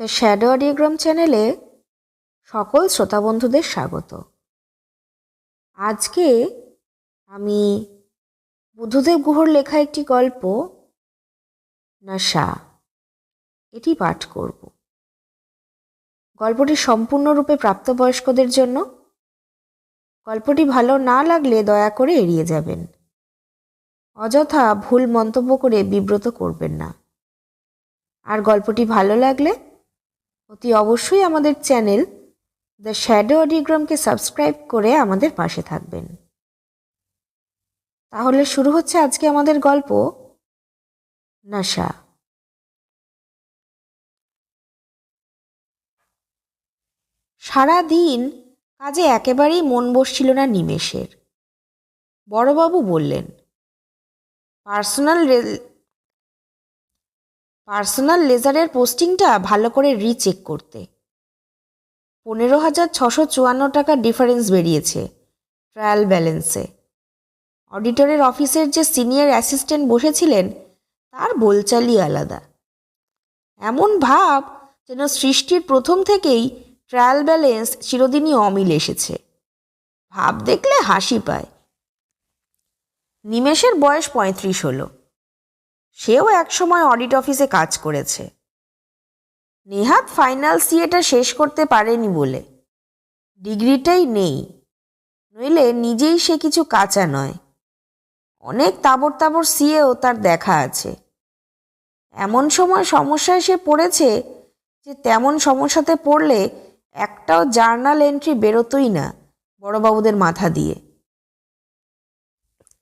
The shadow অডিওগ্রাম চ্যানেলে সকল শ্রোতা বন্ধুদের স্বাগত। আজকে আমি বুদ্ধদেব গুহর লেখা একটি গল্প নাশা এটি পাঠ করব। গল্পটি সম্পূর্ণরূপে প্রাপ্তবয়স্কদের জন্য। গল্পটি ভালো না লাগলে দয়া করে এড়িয়ে যাবেন। অযথা ভুল মন্তব্য করে বিব্রত করবেন না। আর গল্পটি ভালো লাগলে অতি অবশ্যই আমাদের চ্যানেল দ্য শ্যাডো অডিগ্রামকে সাবস্ক্রাইব করে আমাদের পাশে থাকবেন। তাহলে শুরু হচ্ছে আজকে আমাদের গল্প, নাশা। সারা দিন কাজে একেবারেই মন বসছিল না নিমেষের। বড়বাবু বললেন, পার্সোনাল পার্সোনাল লেজারের পোস্টিংটা ভালো করে রিচেক করতে। পনেরো হাজার ছশো চুয়ান্ন টাকা ডিফারেন্স বেরিয়েছে ট্রায়াল ব্যালেন্সে। অডিটরের অফিসের যে সিনিয়র অ্যাসিস্ট্যান্ট বসেছিলেন, তার বোলচালই আলাদা। এমন ভাব যেন সৃষ্টির প্রথম থেকেই ট্রায়াল ব্যালেন্স চিরদিনই অমিল এসেছে। ভাব দেখলে হাসি পায়। নিমেষের বয়স পঁয়ত্রিশ হলো। সেও একসময় অডিট অফিসে কাজ করেছে। নেহাত ফাইনাল সিএটা শেষ করতে পারেনি বলে। ডিগ্রিটাই নেই। নইলে নিজেই সে কিছু কাঁচা নয়। অনেক তাবর তাবর সিএও তার দেখা আছে। এমন সময় সমস্যায় সে পড়েছে যে তেমন সমস্যাতে পড়লে একটাও জার্নাল এন্ট্রি বেরোতই না বড়বাবুদের মাথা দিয়ে।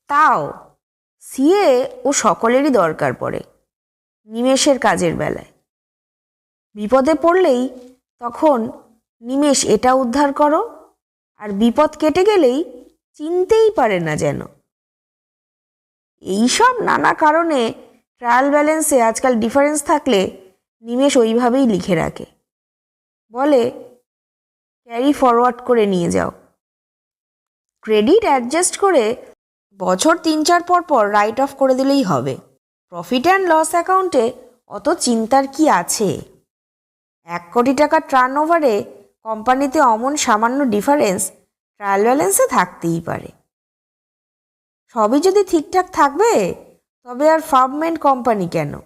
তাও সিএ ও সকলেরই দরকার পড়ে, নিমেষের কাজের বেলায়। বিপদে পড়লেই তখন নিমেষ এটা উদ্ধার করো, আর বিপদ কেটে গেলেই চিনতেই পারে না যেন। এইসব নানা কারণে ট্রায়াল ব্যালেন্সে আজকাল ডিফারেন্স থাকলে নিমেষ ওইভাবেই লিখে রাখে। বলে, ক্যারি ফরওয়ার্ড করে নিয়ে যাও। ক্রেডিট অ্যাডজাস্ট করে বছর তিন চার পর পর রাইট অফ করে দিলেই হবে। প্রফিট অ্যান্ড লস অ্যাকাউন্টে অত চিন্তার কি আছে? এক কোটি টাকা টার্ন ওভারে কোম্পানিতে অমন সামান্য ডিফারেন্স ট্রায়াল ব্যালেন্সে থাকতেই পারে। সবই যদি ঠিকঠাক থাকবে, তবে আর ফার্মমেন্ট কোম্পানি কেন?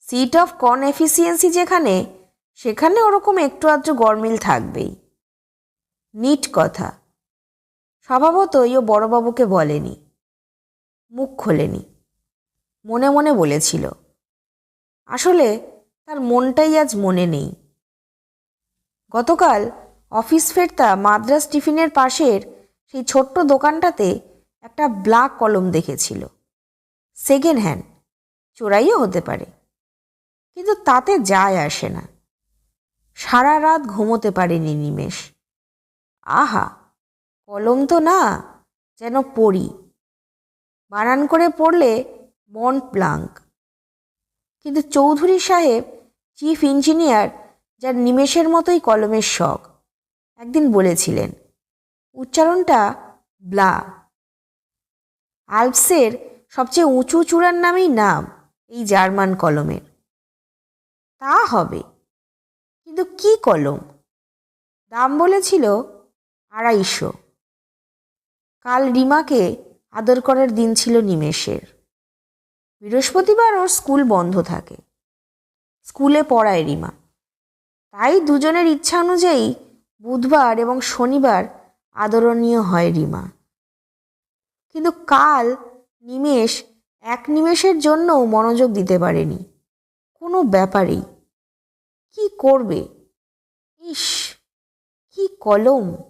সিট অফ কন এফিসিয়েন্সি যেখানে, সেখানে ওরকম একটু আধটু গরমিল থাকবেই। নিট কথা। স্বভাবতই ও বড়বাবুকে বলেনি, মুখ খোলেনি, মনে মনে বলেছিল, আসলে তার মনটাই আজ মনে নেই। গতকাল অফিস ফেরতা মাদ্রাস টিফিনের পাশের সেই ছোট্ট দোকানটাতে একটা ব্ল্যাক কলম দেখেছিল, সেকেন্ড হ্যান্ড, চোরাইও হতে পারে, কিন্তু তাতে যায় আসে না, সারা রাত ঘুমোতে পারেনি নিমেষ। আহা! কলম তো না, যেন পড়ি। বানান করে পড়লে মন প্লাঙ্ক। কিন্তু চৌধুরী সাহেব, চিফ ইঞ্জিনিয়ার, যার নিমেষের মতোই কলমের শখ, একদিন বলেছিলেন, উচ্চারণটা ব্লা। আলপসের সবচেয়ে উঁচু চূড়ার নামেই নাম এই জার্মান কলমের। তা হবে, কিন্তু কি কলম? দাম বলেছিল আড়াইশো। কাল রিমাকে আদর করার দিন ছিল নিমেষের। বৃহস্পতিবার ওর স্কুল বন্ধ থাকে। স্কুলে পড়ায় রিমা। তাই দুজনের ইচ্ছা অনুযায়ী বুধবার এবং শনিবার আদরণীয় হয় রিমা। কিন্তু কাল নিমেষ এক নিমেষের জন্যও মনোযোগ দিতে পারেনি। কোনো ব্যাপারেই। কি করবে? ইস, কি কলম।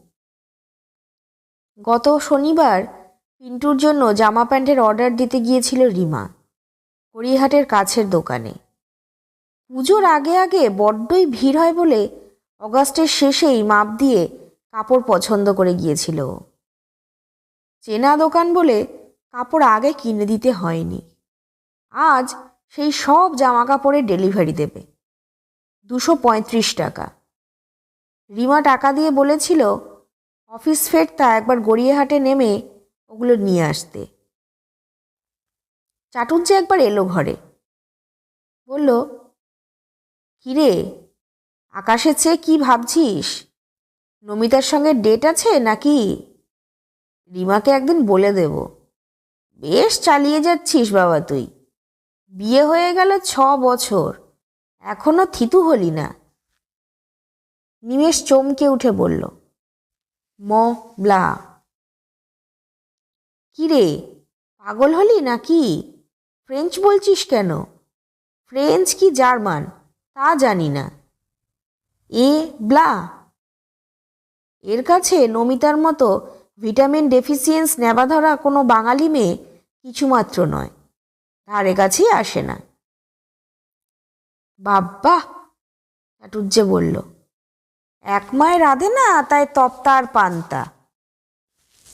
গত শনিবার পিন্টুর জন্য জামা প্যান্টের অর্ডার দিতে গিয়েছিল রিমা হরিহাটের কাছের দোকানে। পুজোর আগে আগে বড্ডই ভিড় হয় বলে অগাস্টের শেষেই মাপ দিয়ে কাপড় পছন্দ করে গিয়েছিল। চেনা দোকান বলে কাপড় আগে কিনে দিতে হয়নি। আজ সেই সব জামা কাপড়ের ডেলিভারি দেবে। দুশো পঁয়ত্রিশ টাকা। রিমা টাকা দিয়ে বলেছিল অফিস ফেরতা একবার গড়িয়াহাটে নেমে ওগুলো নিয়ে আসতে। চাটুজ্জে একবার এলো ঘরে। বলল, কিরে আকাশে চেয়ে কি ভাবছিস? নমিতার সঙ্গে ডেট আছে নাকি? রিমাকে একদিন বলে দেব। বেশ চালিয়ে যাচ্ছিস বাবা তুই। বিয়ে হয়ে গেল ছ বছর। এখনও থিতু হলি না। নিমেষ চমকে উঠে বলল ম ব্লা কিরে, পাগল হলি নাকি? ফ্রেঞ্চ বলছিস কেন? ফ্রেঞ্চ কি জার্মান? তা জানি না। এ, ব্লা। এর কাছে নমিতার মতো ভিটামিন ডেফিসিয়েন্স নেবা ধরা কোনো বাঙালি মেয়ে কিছুমাত্র নয়। ধারে কাছেই আসে না। বাব্বা! চাটুজ্জে বলল। এক মায়ে রাধে না, তাই তপ্তা আর পান্তা।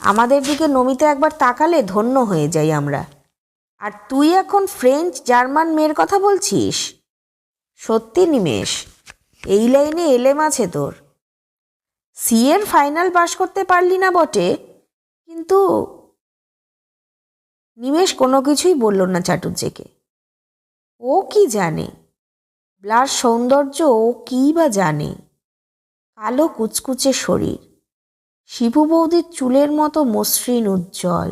আমাদের দিকে নমিতা একবার তাকালে ধন্য হয়ে যাই আমরা। আর তুই এখন ফ্রেঞ্চ জার্মান মেয়ের কথা বলছিস? সত্যি নিমেষ, এই লাইনে এলেম আছে তোর। সি এর ফাইনাল পাশ করতে পারলি না বটে, কিন্তু নিমেষ কোনো কিছুই বলল না চাটুজ্জেকে ও কি জানে? ব্লার সৌন্দর্য ও কী বা জানে? কালো কুচকুচে শরীর। শিবু বৌদির চুলের মতো মসৃণ উজ্জ্বল।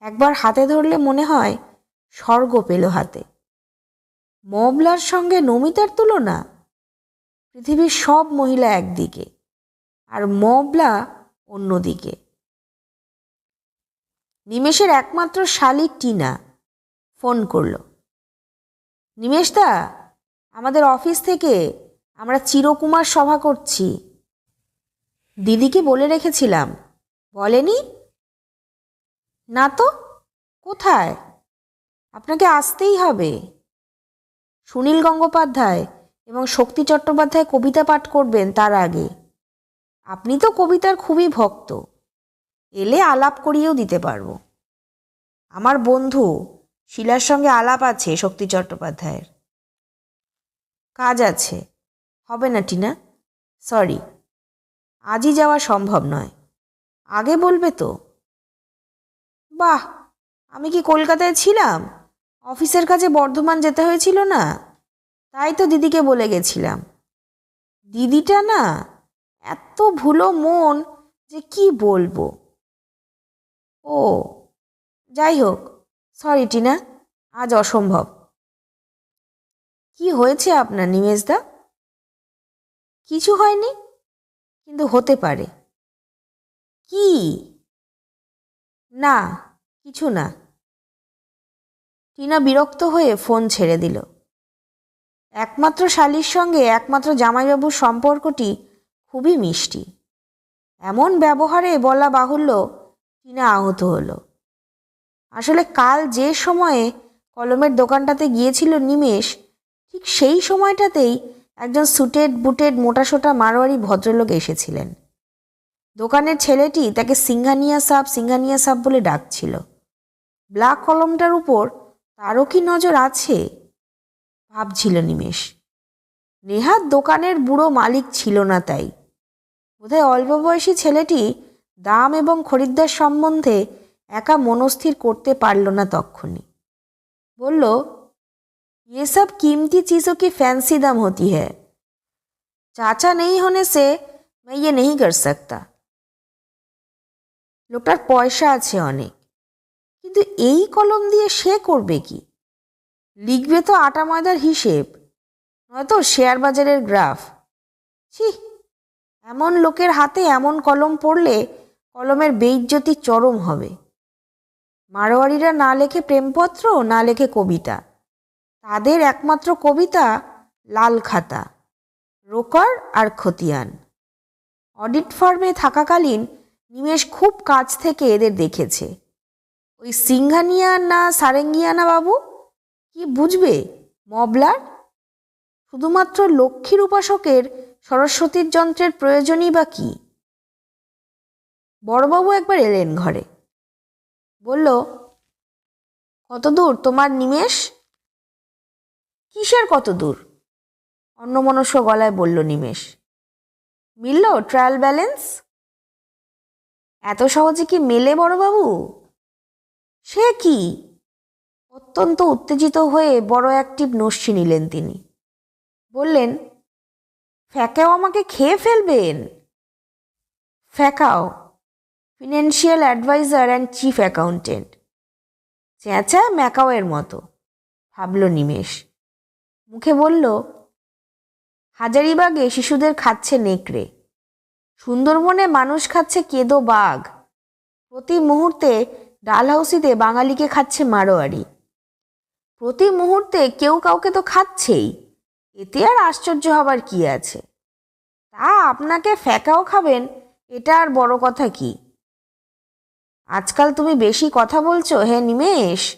একবার হাতে ধরলে মনে হয় স্বর্গ পেল হাতে। মবলার সঙ্গে নমিতার তুলনা? পৃথিবীর সব মহিলা একদিকে, আর মবলা অন্যদিকে। নিমেষের একমাত্র শালিক টিনা ফোন করল নিমেষদা আমাদের অফিস থেকে আমরা চিরকুমার সভা করছি। দিদিকে বলে রেখেছিলাম। বলেনি? না তো, কোথায়? আপনাকে আসতেই হবে। সুনীল গঙ্গোপাধ্যায় এবং শক্তি চট্টোপাধ্যায় কবিতা পাঠ করবেন তার আগে। আপনি তো কবিতার খুবই ভক্ত। এলে আলাপ করিয়েও দিতে পারব। আমার বন্ধু শিলার সঙ্গে আলাপ আছে শক্তি চট্টোপাধ্যায়ের। কাজ আছে। হবে না, টিনা? সরি আজই যাওয়া সম্ভব নয়। আগে বলবে তো। বাহ! আমি কি কলকাতায় ছিলাম? অফিসের কাছে বর্ধমান যেতে হয়েছিল না? তাই তো দিদিকে বলে গেছিলাম। দিদিটা না, এত ভুলো মন যে কি বলব? ও, যাই হোক। সরি টিনা। আজ অসম্ভব। কি হয়েছে আপনার নিমেশদা কিছু হয়নি? কিন্তু হতে পারে। কি? না, কিছু না। টিনা বিরক্ত হয়ে ফোন ছেড়ে দিল। একমাত্র শালির সঙ্গে একমাত্র জামাইবাবুর সম্পর্কটি খুবই মিষ্টি। এমন ব্যবহারে বলা বাহুল্য টিনা আহত হলো। আসলে কাল যে সময়ে কলমের দোকানটাতে গিয়েছিল নিমেষ, ঠিক সেই সময়টাতেই একজন সুটেড বুটেড মোটাসোটা মারোয়ারি ভদ্রলোক এসেছিলেন। দোকানের ছেলেটি তাকে সিংহানিয়া সাপ সিংহানিয়া সাপ বলে ডাকছিল। ব্ল্যাক কলমটার উপর তারও কি নজর আছে? ভাবছিল নিমেষ। নেহাত দোকানের বুড়ো মালিক ছিল না তাই। বোধহয় অল্প বয়সী ছেলেটি দাম এবং খরিদ্দার সম্বন্ধে একা মনস্থির করতে পারল না তক্ষণি বলল ये सब कीमती चीज़ों की फैंसी दाम होती है चाचा नहीं होने से मैं ये नहीं कर सकता লোকটার পয়সা আছে অনেক কিন্তু এই কলম দিয়ে সে করবে কি লিখবে তো আটা ময়দার হিসেব নয়তো শেয়ার বাজারের গ্রাফ ছি এমন লোকের হাতে এমন কলম পড়লে কলমের বেইজ্জতি চরম হবে মারোয়ারিরা না লেখে প্রেমপত্র না লেখে কবিতা তাদের একমাত্র কবিতা লাল খাতা, রোকার আর খতিয়ান। অডিট ফার্মে থাকাকালীন নিমেষ খুব কাছ থেকে এদের দেখেছে। ওই সিংহানিয়া না সারেঙ্গিয়ানা বাবু? কি বুঝবে মবলার? শুধুমাত্র লক্ষ্মীর উপাসকের সরস্বতীর যন্ত্রের প্রয়োজনই বা কি? বড়বাবু একবার এলেন ঘরে। বলল, কতদূর তোমার নিমেষ? কিসের কত দূর? অন্যমনস্ক গলায় বলল নিমেষ। মিলল ট্রায়াল ব্যালেন্স? এত সহজে কি মেলে বড়বাবু? সে কি? অত্যন্ত উত্তেজিত হয়ে বড় একটি নস্যি নিলেন তিনি। বললেন, ফ্যাকাও আমাকে খেয়ে ফেলবেন? ফ্যাকাও? Financial adviser and chief accountant. চেঁচা ম্যাকাওয়ের মতো, ভাবল নিমেষ। মুখে বলল, হাজারিবাগে শিশুদের খাচ্ছে নেকড়ে। সুন্দরবনে মানুষ খাচ্ছে কেদো বাঘ। প্রতি মুহূর্তে ডালহাউসিতে বাঙালিকে খাচ্ছে মারোয়ারি। প্রতি মুহূর্তে কেউ কাউকে তো খাচ্ছেই। এতে আর আশ্চর্য হবার কি আছে? তা আপনাকে ফ্যাকাও খাবেন, এটা আর বড় কথা কি? আজকাল তুমি বেশি কথা বলছো, হে Nimesh.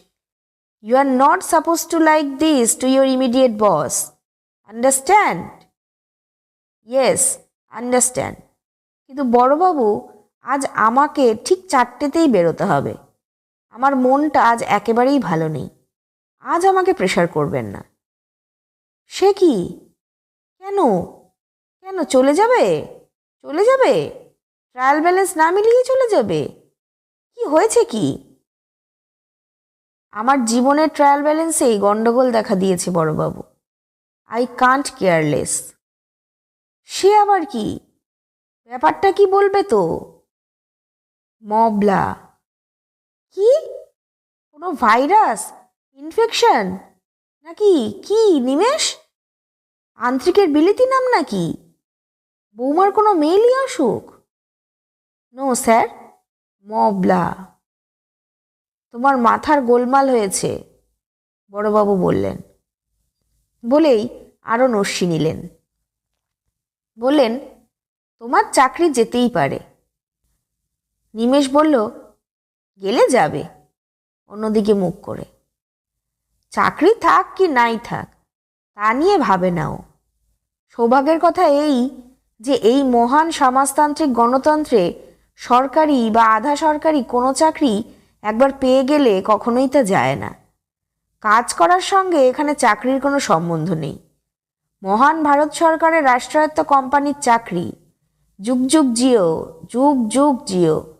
You are not suppose to like this to your immediate boss understand yes understand কিন্তু বড়বাবু, আজ আমাকে ঠিক চারটেতেই বেরোতে হবে। আমার মনটা আজ একেবারেই ভালো নেই। আজ আমাকে প্রেশার করবেন না। সে কি? কেন? কেন, চলে যাবে? চলে যাবে? ট্রায়াল ব্যালেন্স না মিলিয়ে চলে যাবে? কি হয়েছে কি? আমার জীবনের ট্রায়াল ব্যালেন্সেই গন্ডগোল দেখা দিয়েছে বড়বাবু। আই কান্ট কেয়ারলেস সে আবার কি? ব্যাপারটা কি বলবে তো? মবলা। কি? কোনো ভাইরাস? ইনফেকশন নাকি কি? নিমেষ? আন্ত্রিকের বিলিতি নাম নাকি? বৌমার কোনো মেয়েলি অসুখ নো স্যার মবলা। তোমার মাথার গোলমাল হয়েছে, বড়বাবু বললেন। বলেই আরও নস্যি নিলেন। বললেন, তোমার চাকরি যেতেই পারে। নিমেষ বলল, গেলে যাবে। অন্যদিকে মুখ করে, চাকরি থাক কি নাই থাক, তা নিয়ে ভাবে নাও। সৌভাগ্যের কথা এই যে এই মহান সমাজতান্ত্রিক গণতন্ত্রে সরকারি বা আধা সরকারি কোনো চাকরি একবার পেয়ে গেলে কখনোই তা যায় না। কাজ করার সঙ্গে এখানে চাকরির কোনো সম্বন্ধ নেই। মহান ভারত সরকারের রাষ্ট্রায়ত্ত কোম্পানির চাকরি। যুগ যুগ জিও, যুগ যুগ জিও।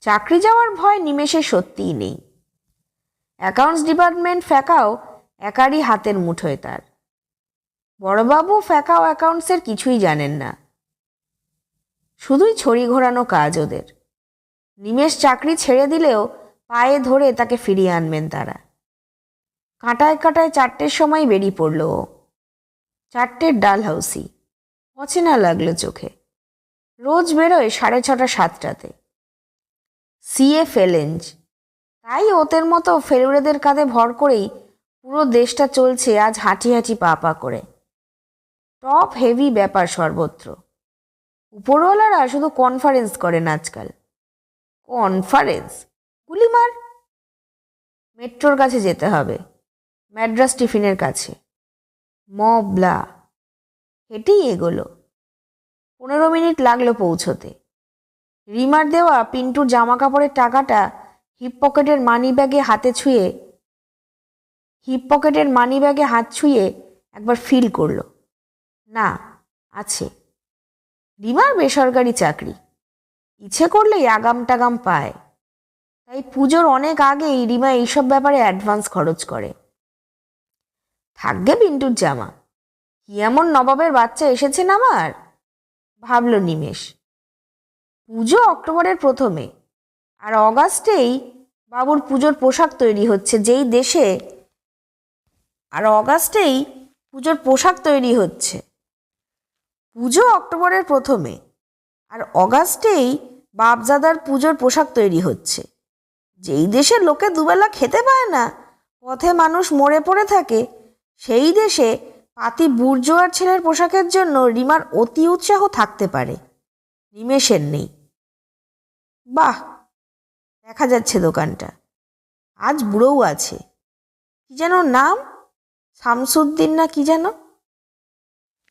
চাকরি যাওয়ার ভয় নিমেষে সত্যিই নেই। অ্যাকাউন্টস ডিপার্টমেন্ট ফ্যাকাও একারই হাতের মুঠোয় তার। বড়বাবু ফ্যাকাও অ্যাকাউন্টসের কিছুই জানেন না। শুধুই ছড়ি ঘোরানো কাজ ওদের। নিমেষ চাকরি ছেড়ে দিলেও পায়ে ধরে তাকে ফিরিয়ে আনবেন তারা। কাঁটায় কাঁটায় চারটের সময় বেরিয়ে পড়ল ও। চারটের ডাল হাউসি অচেনা লাগল চোখে। রোজ বেরোয় সাড়ে ছটা, সাতটাতে। সিএ ফেলেঞ্জ। তাই ওদের মতো ফেলুরেদের কাঁধে ভর করেই পুরো দেশটা চলছে আজ হাঁটি হাঁটি পা পা করে। টপ হেভি ব্যাপার সর্বত্র। উপরওয়ালারা শুধু কনফারেন্স করেন আজকাল। কনফারেন্স গুলিমার? মেট্রোর কাছে যেতে হবে। ম্যাড্রাস টিফিনের কাছে। মবলা হেঁটেই এগোলো। পনেরো মিনিট লাগল পৌঁছতে। রিমার দেওয়া পিন্টুর জামা কাপড়ের টাকাটা হিপ পকেটের মানি ব্যাগে হাতে ছুঁয়ে হিপ পকেটের মানি ব্যাগে হাত ছুঁয়ে একবার ফিল করল। না, আছে। রিমার বেসরকারি চাকরি। ইচ্ছে করলেই আগাম টাগাম পায়। তাই পুজোর অনেক আগেই রিমা এইসব ব্যাপারে অ্যাডভান্স খরচ করে। থাকবে পিন্টুর জামা। কি এমন নবাবের বাচ্চা এসেছেন আমার ভাবল নিমেষ। পুজো অক্টোবরের প্রথমে। আর অগাস্টেই বাবুর পুজোর পোশাক তৈরি হচ্ছে যেই দেশে আর অগাস্টেই পুজোর পোশাক তৈরি হচ্ছে। পুজো অক্টোবরের প্রথমে। আর অগাস্টেই বাপজাদার পুজোর পোশাক তৈরি হচ্ছে। যেই দেশে লোকে দুবেলা খেতে পায় না, পথে মানুষ মরে পড়ে থাকে, সেই দেশে পাতি বুর্জোয়ার ছেলের পোশাকের জন্য রিমার অতি উৎসাহ থাকতে পারে। নিমেষের নেই। বাহ! দেখা যাচ্ছে দোকানটা। আজ বুড়োও আছে। কি যেন নাম? শামসুদ্দিন না কি যেন?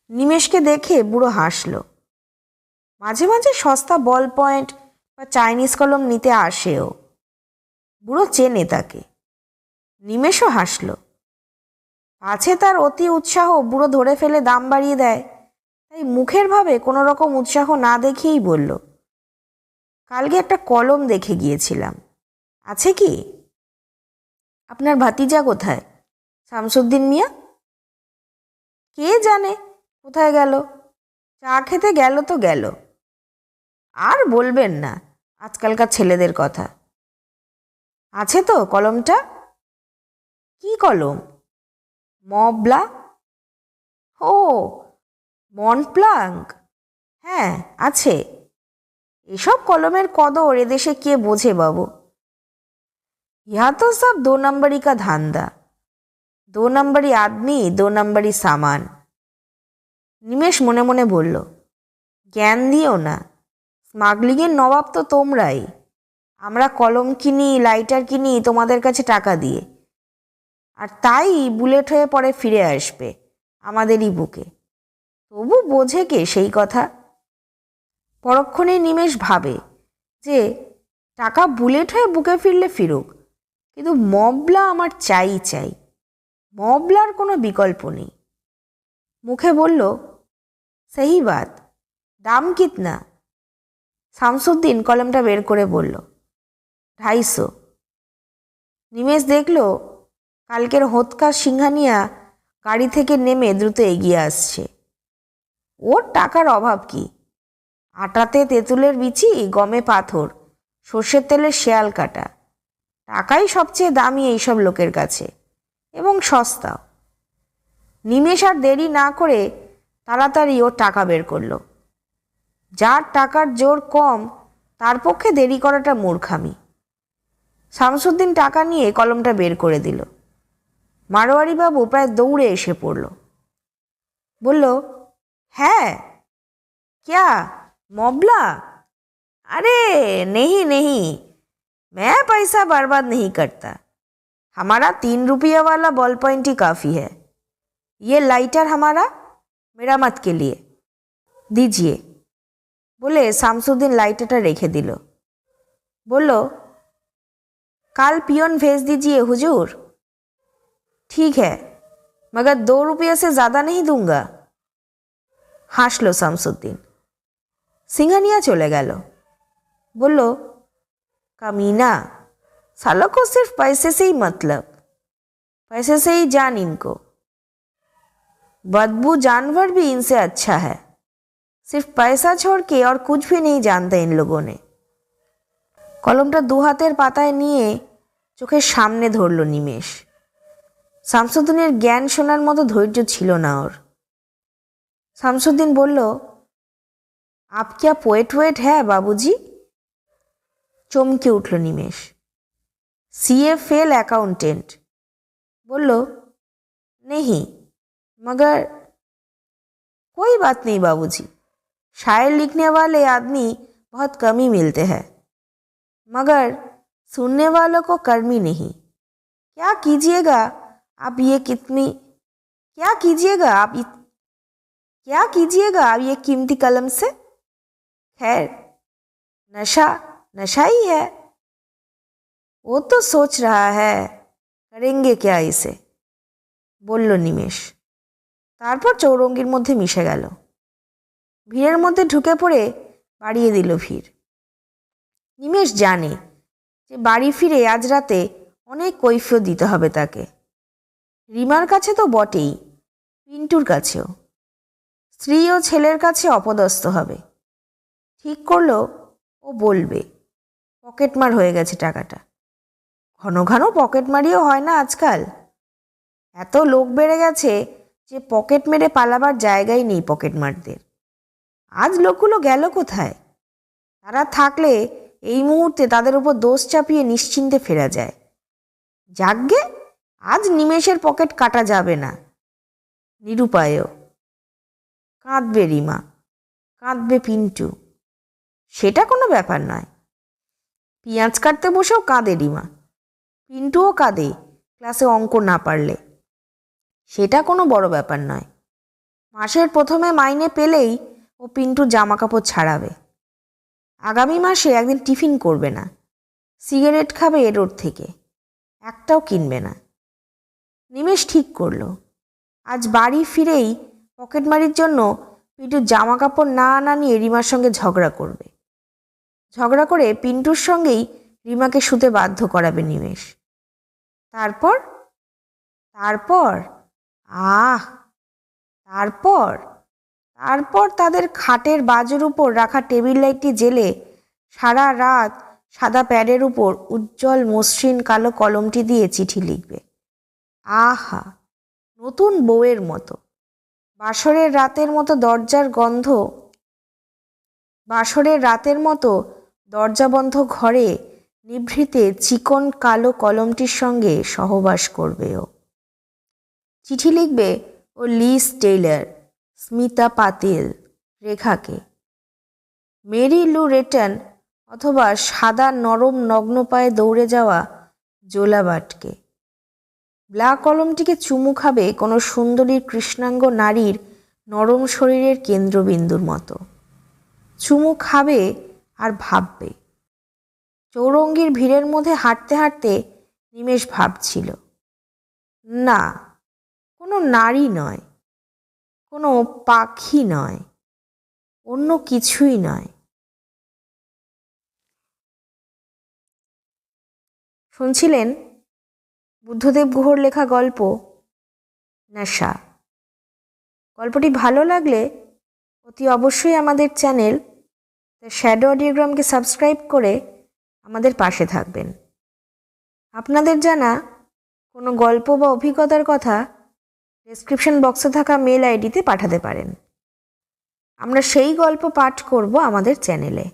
নিমেষকে দেখে বুড়ো হাসলো। মাঝে মাঝে সস্তা বল পয়েন্ট বা চাইনিজ কলম নিতে আসেও। বুড়ো চেনে তাকে। নিমেষও হাসলো। আছে তার অতি উৎসাহ বুড়ো ধরে ফেলে দাম বাড়িয়ে দেয়। তাই মুখের ভাবে কোনো রকম উৎসাহ না দেখেই বলল, কালকে একটা কলম দেখে গিয়েছিলাম। আছে কি? আপনার ভাতিজা কোথায়? শামসুদ্দিন মিয়া। কে জানে? কোথায় গেল? চা খেতে গেল তো গেল। আর বলবেন না। আজকালকার ছেলেদের কথা। আছে তো কলমটা? কি কলম? মবলা? ও, মনপ্লাঙ্ক। হ্যাঁ আছে। এসব কলমের কদর এদেশে কে বোঝে বাবু? ইহা তো সব দো নম্বরই কা ধান্দা। দো নম্বরই আদমি, দো নম্বরই সামান। নিমেষ মনে মনে বলল, জ্ঞান দিও না। স্মাগলিংয়ের নবাব তো তোমরাই। আমরা কলম কিনি, লাইটার কিনি, তোমাদের কাছে টাকা দিয়ে। আর তাই বুলেট হয়ে পরে ফিরে আসবে আমাদেরই বুকে। তবু বোঝে কে সেই কথা? পরক্ষণে নিমেষ ভাবে যে, টাকা বুলেট হয়ে বুকে ফিরলে ফিরুক, কিন্তু মবলা আমার চাই চাই। মবলার কোনো বিকল্প নেই। মুখে বলল, সেই বাত, দাম কিতনা? শামসুদ্দিন কলমটা বের করে বলল ঢাইশো নিমেষ দেখল, কালকের হোতকার সিংহানিয়া গাড়ি থেকে নেমে দ্রুত এগিয়ে আসছে। ওর টাকার অভাব কি? আটাতে তেঁতুলের বিচি, গমে পাথর, সর্ষের তেলের শেয়াল কাটা। টাকাই সবচেয়ে দামি এইসব লোকের কাছে, এবং সস্তাও নিমেষ আর দেরি না করে তাড়াতাড়ি ওর টাকা বের করল। যার টাকার জোর কম তার পক্ষে দেরি করাটা মূর্খামি শামসুদ্দিন টাকা নিয়ে কলমটা বের করে দিল মারোয়ারি বাবু প্রায় দৌড়ে এসে পড়ল বলল হ্যাঁ क्या मोबला अरे नहीं नहीं मैं पैसा बर्बाद नहीं करता हमारा तीन रुपया वाला बॉल पॉइंट ही काफ़ी है ये लाइटर हमारा मेरामत के लिए दीजिए বলে শামসুদ্দিন লাইটারটা রেখে দিল বলল কাল पियोन भेज दीजिए हुजूर ठीक है मगर दो रुपये से ज़्यादा नहीं दूंगा হাসলো শামসুদ্দিন সিংহানিয়া চলে গেল বলল কামিনা सालों को सिर्फ पैसे से ही मतलब पैसे से ही जान इनको बदबू जानवर भी इनसे अच्छा है सिर्फ पैसा छोड़ के और कुछ भी नहीं जानते इन लोगों ने কলমটা দু হাতের পাতায় নিয়ে চোখের সামনে ধরল নিমেষ শামসুদ্দিনের জ্ঞান শোনার মতো ধৈর্য ছিল না ওর শামসুদ্দিন বলল আপ क्या পোয়েট ওয়েট হ্যাঁ বাবুজি চমকে উঠল নিমেষ सीए फेल अकाउंटेंट बोलो नहीं मगर कोई बात नहीं बाबूजी शायर लिखने वाले आदमी बहुत कम ही मिलते हैं मगर सुनने वालों को कर्मी नहीं क्या कीजिएगा आप ये कितनी क्या कीजिएगा आप इत, क्या कीजिएगा आप ये कीमती कलम से खैर नशा नशा ही है वो तो सोच रहा है करेंगे क्या इसे বলল নিমেষ তারপর চৌরঙ্গির মধ্যে মিশে গেল ভিড়ের মধ্যে ঢুকে পড়ে বাড়িয়ে দিল ভিড়। নিমেষ জানে যে বাড়ি ফিরে আজ রাতে অনেক কৈফিয়ত দিতে হবে তাকে। রিমার কাছে তো বটেই, পিন্টুর কাছেও। স্ত্রী ও ছেলের কাছে অপদস্থ হবে। ঠিক করল, ও বলবে পকেটমার হয়ে গেছে টাকাটা। ঘন ঘন পকেটমারিও হয় না আজকাল। এত লোক বেড়ে গেছে যে পকেট মেরে পালাবার জায়গাই নেই পকেট মারদের। আজ লোকগুলো গেল কোথায়? তারা থাকলে এই মুহূর্তে তাদের উপর দোষ চাপিয়ে নিশ্চিন্তে ফেরা যায়। যাগ্গে আজ নিমেষের পকেট কাটা যাবে না। নিরুপায়ও। কাঁদবে রিমা। কাঁদবে পিন্টু। সেটা কোনো ব্যাপার নয়। পেঁয়াজ কাটতে বসেও কাঁদে রিমা। পিন্টুও কাঁদে, ক্লাসে অঙ্ক না পারলে। সেটা কোনো বড় ব্যাপার নয়। মাসের প্রথমে মাইনে পেলেই ও পিন্টুর জামা কাপড় ছাড়াবে। আগামী মাসে একদিন টিফিন করবে না। সিগারেট খাবে এ রোড থেকে। একটাও কিনবে না। নিমেষ ঠিক করল। আজ বাড়ি ফিরেই পকেটমারির জন্য পিন্টুর জামা কাপড় না আনা নিয়ে রিমার সঙ্গে ঝগড়া করবে। ঝগড়া করে পিন্টুর সঙ্গেই রিমাকে শুতে বাধ্য করাবে নিমেষ। তারপর? তারপর? আহ! তারপর? তারপর তাদের খাটের বাজের উপর রাখা টেবিল লাইটটি জেলে সারা রাত সাদা প্যাডের উপর উজ্জ্বল মসৃণ কালো কলমটি দিয়ে চিঠি লিখবে। আহা, নতুন বউয়ের মতো। বাসরের রাতের মতো দরজার গন্ধ, বাসরের রাতের মতো দরজা বন্ধ ঘরে নিভৃতে চিকন কালো কলমটির সঙ্গে সহবাস করবে ও। চিঠি লিখবে ও লিস টেইলার। স্মিতা পাতিল, রেখাকে। মেরি লু রেটন অথবা সাদা নরম নগ্ন পায়ে দৌড়ে যাওয়া জোলাবাটকে। ব্ল্যাক কলমটিকে চুমু খাবে কোনো সুন্দরী কৃষ্ণাঙ্গ নারীর নরম শরীরের কেন্দ্রবিন্দুর মতো। চুমু খাবে আর ভাববে। চৌরঙ্গীর ভিড়ের মধ্যে হাঁটতে হাঁটতে নিমেষ ভাবছিল। না, কোনো নারী নয়। কোনো পাখি নয়, অন্য কিছুই নয়। শুনছিলেন বুদ্ধদেব গুহর লেখা গল্প নেশা। গল্পটি ভালো লাগলে অতি অবশ্যই আমাদের চ্যানেল দ্য শ্যাডো অডিওগ্রামকে সাবস্ক্রাইব করে আমাদের পাশে থাকবেন। আপনাদের জানা কোনো গল্প বা অভিজ্ঞতার কথা ডেসক্রিপশন বক্সে থাকা মেল আইডিতে পাঠাতে পারেন। আমরা সেই গল্প পাঠ করব আমাদের চ্যানেলে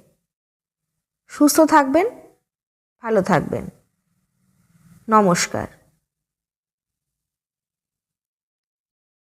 সুস্থ থাকবেন, ভালো থাকবেন। নমস্কার।